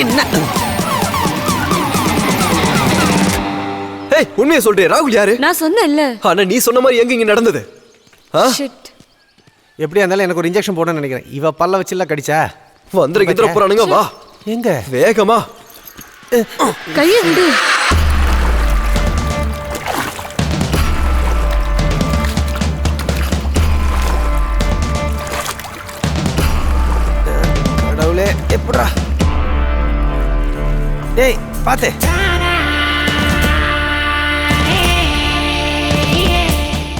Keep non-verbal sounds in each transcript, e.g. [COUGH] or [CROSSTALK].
என்ன? ஏய் உண்மையை சொல்றே ராகுல் யாரு? நான் சொன்னேன்ல. ஆனா நீ சொன்ன மாதிரி எங்க இங்க நடந்தது? ஷிட் எப்படியா இருந்தாலும் எனக்கு ஒரு இன்ஜெக்ஷன் போடணும்னு நினைக்கிறேன். இவ பல்ல வச்சுல கடிச்சா? வந்துரு கித்திர போறானுங்க வா. எங்க? வேகமா. கையை விடு. கடவுளே எப்படா டேய் பாத்து.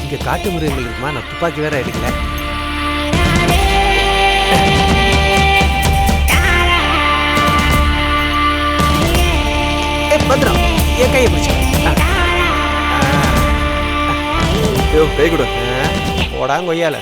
இங்க காட்டு மிருகங்கள் இருக்குமா? நான் துப்பாக்கி வேற எடுக்கல. பத்திரம் என் கையை பிடிச்சு ஐயோ பேய் கூட. போடா கொய்யால.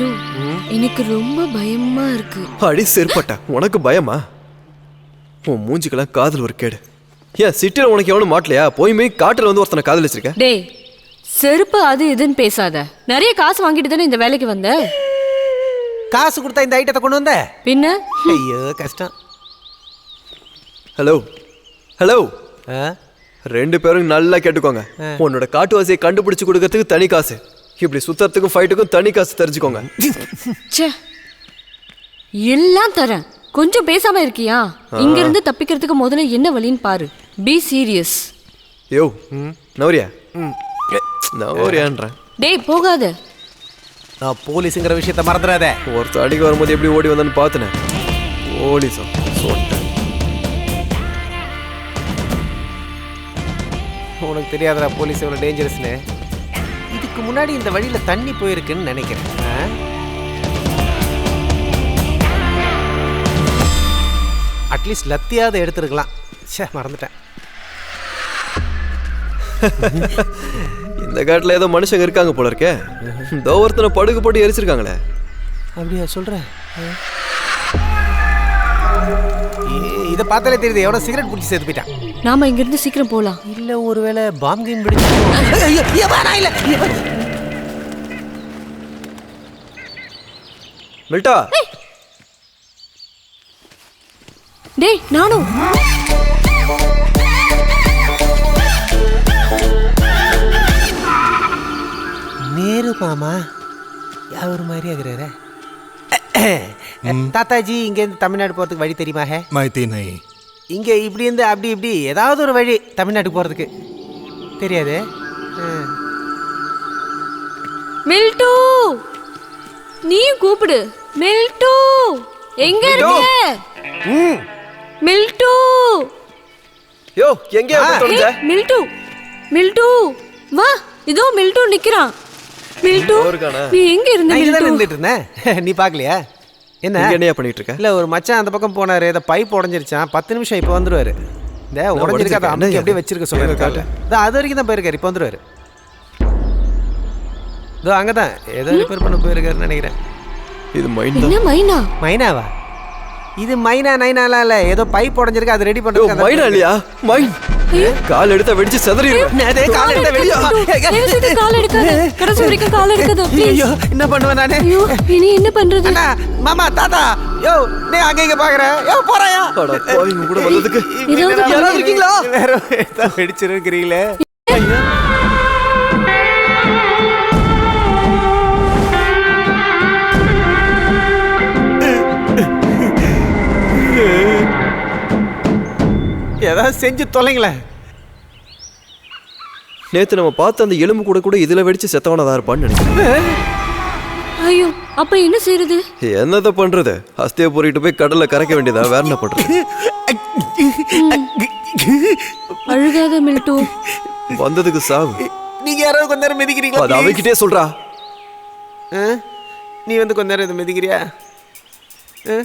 மிட்டு எனக்கு ரொம்ப பயமா இருக்கு. அடி செருப்பட்ட உனக்கு பயமா? உன் மூஞ்சிக்கெல்லாம் காதல் ஒரு கேடு. ஏன் சிட்டில உனக்கு எவனும் மாட்டலையா? போய் போய் காட்டுல வந்து ஒருத்தனை காதல் வச்சிருக்க டேய் செருப்பு அது இதுன்னு பேசாத. நிறைய காசு வாங்கிட்டு தானே இந்த வேலைக்கு வந்த? காசு கொடுத்தா இந்த ஐட்டத்தை கொண்டு வந்த? பின்ன? ஐயோ கஷ்டம். ஹலோ ஹலோ ஆ? ரெண்டு பேரும் நல்லா கேட்டுக்கோங்க. உன்னோட காட்டுவாசியை கண்டுபிடிச்சு கொடுக்கறதுக்கு தனி காசு. இப்படி சுத்தறதுக்கும் ஃபைட்டுக்கும் தனி காசு தெரிஞ்சுக்கோங்க. ச்சே. எல்லாம் தரேன். கொஞ்சம் பேசாம இருக்கியா? இங்க இருந்து தப்பிக்கிறதுக்கு முதல்ல என்ன வழின்னு பாரு. பி சீரியஸ் யோ நவரியா? நவரியான்றேன். டேய் போகாத. நான் போலீஸுங்கிற விஷயத்த மறந்துடாத. ஒருத்தர் அடிக்க வரும்போது எப்படி ஓடி வந்தான்னு பார்த்தனேன் போலீஸா? சொல்லிட்டேன். உனக்கு தெரியாதடா போலீஸ் எவ்வளோ டேஞ்சரஸ்னு இதுக்கு முன்னாடி இந்த வழியில் தண்ணி போயிருக்குன்னு நினைக்கிறேன்? அட்லீஸ்ட் லத்தியாவது எடுத்துருக்கலாம். ச்சே மறந்துட்டேன். [LAUGHS] இந்த காட்டுல ஏதோ மனுஷங்க இருக்காங்க போல இருக்கே. இந்த ஒருத்தனை படுகு போட்டு எரிச்சிருக்காங்களே. அப்படியா சொல்கிறேன் இதை பார்த்தாலே தெரியுது எவ்வளோ சிகரெட் குடிச்சு சேர்த்து போயிட்டான். நாம இங்க இருந்து சீக்கிரம் போலாம். இல்லை ஒருவேளை பாம் கேம் பிடிச்சு மில்டா. டேய் நானும். நேரு மாமா யார் மாதிரி ஆகுறாரு [COUGHS] தாத்தாஜி இங்கேருந்து தமிழ்நாடு போகிறதுக்கு வழி தெரியுமாக மாய்த்தி நாய் இங்கே இப்படி இருந்து அப்படி இப்படி ஏதாவது ஒரு வழி தமிழ்நாட்டுக்கு போகிறதுக்கு தெரியாது? மில்டோ! நீ கூப்பிடு. மில்டோ! எங்க இருக்க மில்டோ! யோ எங்க தொலைஞ்ச? மில்டோ! மில்டோ! வா இதோ மில்டோ நிக்கிறான். மில்டோ நீ எங்க இருந்த மில்டோ? [LAUGHS] நீ பாக்கலையா என்ன? இங்க என்னையா பண்ணிட்டு இருக்க இல்லை ஒரு மச்சான் அந்த பக்கம் போனாரு. ஏதோ பைப் உடஞ்சிருச்சான் பத்து நிமிஷம் இப்போ வந்துருவாரு. இந்த உடஞ்சிருக்க அதை? அமுக்கி அப்படியே இது? வச்சிருக்க காட்டு? காட்டு அது வரைக்கும் தான் போயிருக்காரு. இப்போ வந்துருவாரு. இதோ அங்கே தான் ஏதோ ரிப்பேர் பண்ண போயிருக்காருன்னு நினைக்கிறேன். இது மைண்ட் மைனா? மைனாவா? இது மைனா நைனாலாம் இல்லை ஏதோ பைப் உடஞ்சிருக்கு அது ரெடி யோ பண்ணுறது மைனா இல்லையா? மைன் கால் எடுத்தா வெடிச்சு செதறிடுவேன். கால் எடுத்த வெளியே வா. தயவு செய்து கால் எடுக்காத. கடைசி வரைக்கும் கால் எடுக்காத ப்ளீஸ் ஐயோ என்ன பண்ணுவேன் நானு? ஐயோ இனி என்ன பண்றது? மாமா தாத்தா யோ நீ அங்க இங்க பாக்குற. யோ போறாயா? அட பாவிங்க கூட வந்ததுக்கு. யாராவது இருக்கீங்களா? வேற ஏதோ ஏதாவது செஞ்சு தொலைங்களேன். நேத்து நம்ம பார்த்த அந்த எலும்பு கூட கூட இதுல வெடிச்சு செத்தவனதா இருப்பான்னு நினைக்கிறேன். ஐயோ அப்ப என்ன செய்யறது என்னத பண்றது? அஸ்தியை பொறிட்டு போய் கடல்ல கரைக்க வேண்டியதா? வேற என்ன பண்றது? அழுகாத மில்டு. வந்ததுக்கு சாவு. நீங்க யாராவது கொஞ்ச நேரம் மிதிக்கிறீங்களா அது அவகிட்டே சொல்றா. ஆ? நீ வந்து கொஞ்ச நேரம் இதை மிதிக்கிறியா? ஆ?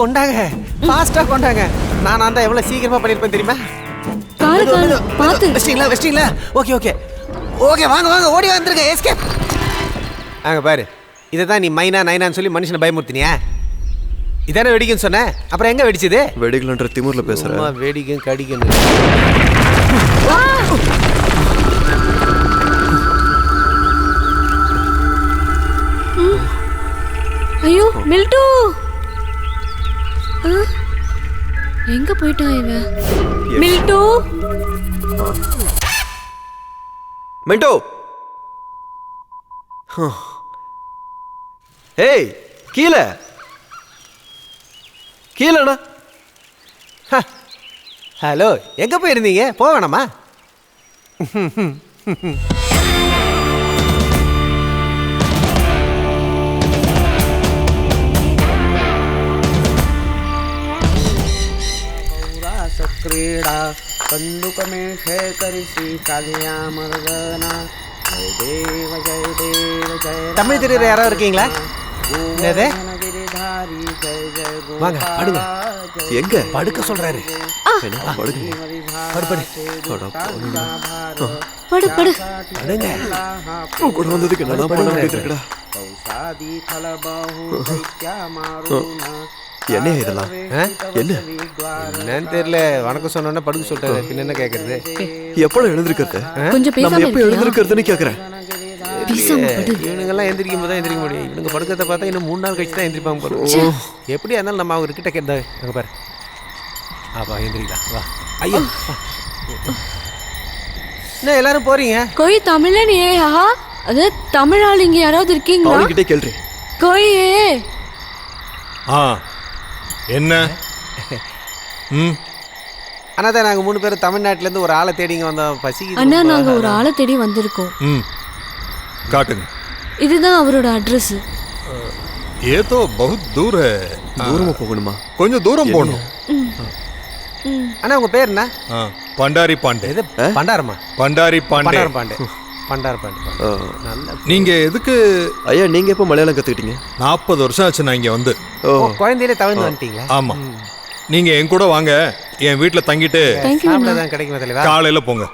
கொண்டாங்க. ஃபாஸ்டா கொண்டாங்க. நான் அந்த எவ்வளவு சீக்கிரமா பண்ணிருப்பேன் தெரியுமா? கால கால பாத்து. வெஸ்டிங்களா வெஸ்டிங்களா ஓகே ஓகே ஓகே வாங்க வாங்க ஓடி வந்துருங்க. எஸ்கேப் அங்க பாரு. இதை தான் நீ மைனா நைனான்னு சொல்லி மனுஷனை பயமுறுத்தினியா? இதானே வெடிக்குன்னு சொன்னேன் அப்புறம் எங்க வெடிச்சது? வெடிக்கலன்ற திமிர்ல பேசுற. சும்மா வெடிக்கும் கடிக்கும். ஐயோ மில்டு? எங்க போயிட்டான் இவன் மில்டு? ஹம். ஏய் கீழே. கீழேண்ணா. ஹலோ எங்க போயிருந்தீங்க? போக வேணாமா? क्रीडा કંદુકમેષે કરીશી કાલિયા મર્દના જય દેવ જય દેવ જય தமிழ் தெரியுற யாராவது இருக்கீங்களா என்னது? ગિરિધારી என்ன இதெல்லாம்? ஆ? என்ன? என்னன்னு தெரியல. வணக்கம் சொன்னோன்னே படுக்க சொல்லிட்டாரு பின்ன என்ன கேக்குறது? எப்படா எழுந்திருக்கிறது? கொஞ்சம் நம்ம பேசாம எப்ப எழுந்திருக்கிறதுன்னு படு. இவனுங்கெல்லாம் எந்திரிக்கும் போது தான் எந்திரிக்க முடியும். இவனுங்க படுக்கிறத பார்த்தா இன்னும் மூணு நாள் கழிச்சு தான் எந்திரிப்பாங்க போல. எப்படியா இருந்தாலும் நம்ம அவங்க கிட்ட அங்க பாரு. ஆப்பா எந்திரிக்கலாம். வா. ஐயோ. என்ன எல்லாரும் போறீங்க? கோய் தமிழன் ஏ ஆஹா. அது தமிழ் ஆள் இங்க யாராவது இருக்கீங்களா? அவனுக்கிட்டே கேள்றி கோயே ஆ. என்ன ம் ஆனால் தான் நாங்கள் மூணு பேரும் தமிழ்நாட்டிலேருந்து ஒரு ஆளை தேடிங்க வந்தோம் பசிக்கு அண்ணா நாங்க ஒரு ஆளை தேடி வந்திருக்கோம் ம் காட்டுங்க இதுதான் அவரோட அட்ரஸ் ये तो बहुत दूर है தூரமா போகணுமா கொஞ்சம் தூரம் போகணும் அண்ணா உங்க பேர் என்ன ஆ, பண்டாரி பாண்டே இது பண்டாரமா பண்டாரி பாண்டே பண்டாரம் பாண்டே பண்டார் பாண்டே ஆ. நல்ல நீங்க எதுக்கு ஐயா நீங்க எப்ப மலையாளம் கத்துக்கிட்டீங்க? நாற்பது வருஷம் ஆச்சு நான் இங்க வந்து. ஓ. குழந்தையிலே தவிர்த்து வந்துட்டீங்களா? ஆமா. நீங்க என் கூட வாங்க. என் வீட்ல தங்கிட்டு கிடைக்குமா காலையில போங்க.